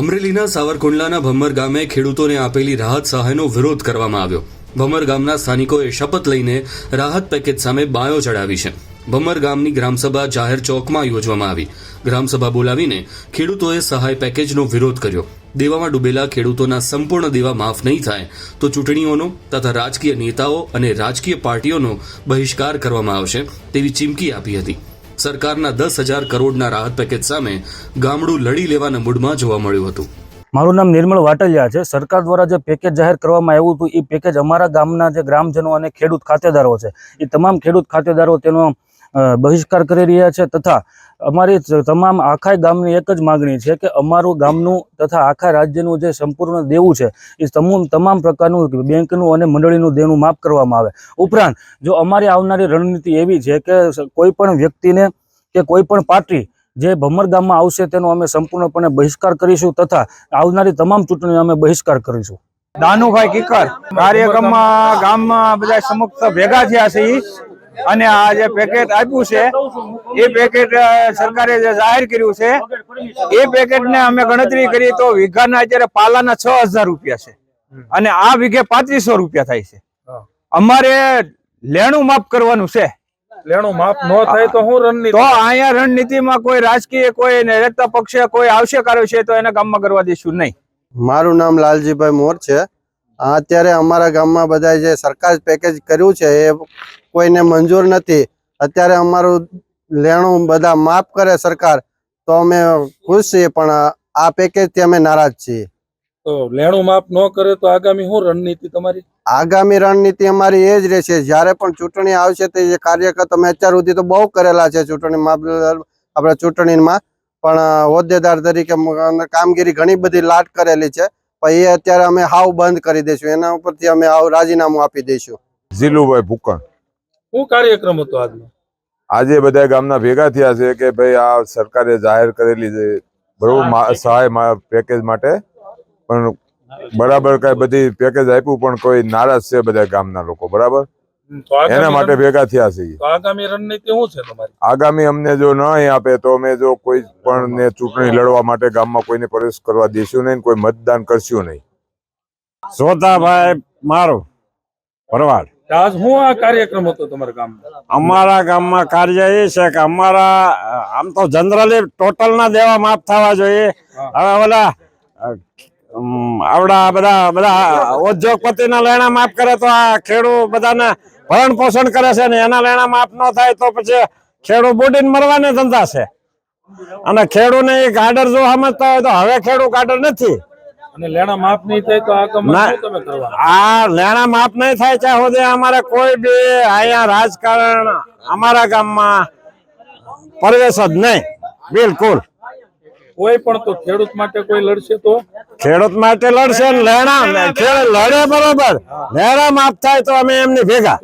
અમરેલીના સાવરકુંડલાના ભમર ગામે ખેડૂતોને આપેલી રાહત સહાયનો વિરોધ કરવામાં આવ્યો. ભમર ગામના સ્થાનિકોએ શપથ લઈને રાહત પેકેજ સામે બાયો ચડાવી છે. ભમર ગામની ગ્રામસભા જાહેર ચોકમાં યોજવામાં આવી. ગ્રામસભા બોલાવીને ખેડૂતોએ સહાય પેકેજનો વિરોધ કર્યો. દેવામાં ડૂબેલા ખેડૂતોના સંપૂર્ણ દેવા માફ નહીં થાય તો ચૂંટણીઓનો તથા રાજકીય નેતાઓ અને રાજકીય પાર્ટીઓનો બહિષ્કાર કરવામાં આવશે તેવી ચીમકી આપી હતી. સરકારના દસ હજાર કરોડના રાહત પેકેજ સામે ગામડું લડી લેવાના મૂડમાં જોવા મળ્યું હતું. મારું નામ નિર્મળ વાટલિયા છે. સરકાર દ્વારા જે પેકેજ જાહેર કરવામાં આવ્યું હતું, એ પેકેજ અમારા ગામના જે ગ્રામજનો અને ખેડૂત ખાતેદારો છે. એ તમામ ખેડૂત ખાતેદારો તેનો બહિષ્કાર કરી રહ્યા છે તથા અમારી તમામ આખા ગામની એક જ માગણી છે કે અમારું ગામનું તથા આખા રાજ્યનું જે સંપૂર્ણ દેવું છે, એ તમામ તમામ પ્રકારનું બેંકનું અને મંડળીનું દેવનું માફ કરવામાં આવે ઉપરાંત, જો અમારી આવનારી રણનીતિ એવી છે કે કોઈ પણ વ્યક્તિને કે કોઈ પણ પાર્ટી જે ભમર ગામમાં આવશે તેનો અમે સંપૂર્ણપણે બહિષ્કાર કરીશું તથા આવનારી તમામ ચૂંટણીઓ અમે બહિષ્કાર કરીશું દાનુભાઈ કિકર, કાર્યક્રમમાં ગામમાં બધા સમક્ષ ભેગા થયા છે. અને આ જે પેકેટ આપ્યું છે એ પેકેટ સરકારે જે જાહેર કર્યું છે એ પેકેટ ને અમે ગણતરી કરી તો વીઘાના અત્યારે પાલાના છ હજાર રૂપિયા છે. અને આ વીઘે પાંત્રીસો રૂપિયા થાય છે. અમારે લેણું માફ કરવાનું છે. લેણું માફ ન થાય તો હું રણનીતિ તો અહીંયા રણનીતિમાં કોઈ રાજકીય કોઈ રહેતા પક્ષે કોઈ આવશે કર્યો છે તો એને ગામમાં કરવા દઈશું નહીં. મારું નામ લાલજીભાઈ મોર છે. અત્યારે અમારા ગામમાં બધા જે સરકાર પેકેજ કર્યું છે એ કોઈને મંજૂર નથી. અત્યારે અમારું લેણું બધા માફ કરે સરકાર તો અમે ખુશ છીએ પણ આ પેકેજથી અમે નારાજ છીએ. તો લેણું માફ ન કરે તો આગામી શું રણનીતિ તમારી? આગામી રણનીતિ અમારી એ જ રહેશે. જ્યારે પણ ચૂંટણી આવશે તે જે કાર્યકર્તા અમે અત્યાર સુધી તો બહુ કરેલા છે ચૂંટણી આપણે ચૂંટણીમાં. પણ હોદ્દેદાર તરીકે કામગીરી ઘણી બધી લાટ કરેલી છે. પણ એ અત્યારે અમે હાવ બંધ કરી દઈશું. એના ઉપરથી અમે હાવ રાજીનામું આપી દઈશું. ઝીલુભાઈ ભૂકણ. શું કાર્યક્રમ હતો આજનો? આજે બધા ગામના ભેગા થયા છે કે ભાઈ આ સરકારે જાહેર કરેલી છે બરોબર મા- સહાય મા- પેકેજ માટે. પણ બરાબર કઈ બધી પેકેજ આપ્યું પણ કોઈ નારાજ છે બધા ગામના લોકો. બરાબર? એના માટે ભેગા થયા છે આગામી રણનીતિ શું છે તમારી? આગામી અમને જો નહીં આપે તો અમે જો કોઈ પણ ને ચૂંટણી લડવા માટે ગામમાં કોઈને પ્રવેશ કરવા દેશું નહીં કોઈ મતદાન કરશું નહીં. સોતાભાઈ મારો ભરવાડ. તો આજ શું આ કાર્યક્રમ હતો તમારા ગામમાં? અમારા ગામમાં કાર્ય એ છે કે અમારા આમ તો જનરલી ટોટલ ના દેવા માફ થવા જોઈએ. હવે ઓલા આવડા બધા બધા ઉદ્યોગપતિના લેણા માફ કરે તો આ ખેડૂત બધાને ભરણ પોષણ કરે છે ને એના લેણા માફ ન થાય તો પછી ખેડૂત બુડીને મરવાને ધંધા છે. અને ખેડૂને એ ગાડર જો સમજતા હોય તો હવે ખેડૂત ગાડર નથી. અને લેણા માફ નહીં થાય તો. તમે આ લેણા માફ નહીં થાય ત્યાં સુધી અમારે કોઈ બી અહીંયા રાજકારણ અમારા ગામમાં પ્રવેશ જ નહીં. બિલકુલ. કોઈ પણ તો ખેડૂત માટે કોઈ લડશે તો? ખેડૂત માટે લડશે લેણા લડે બરોબર. લેણા માફ થાય તો અમે એમની ભેગા.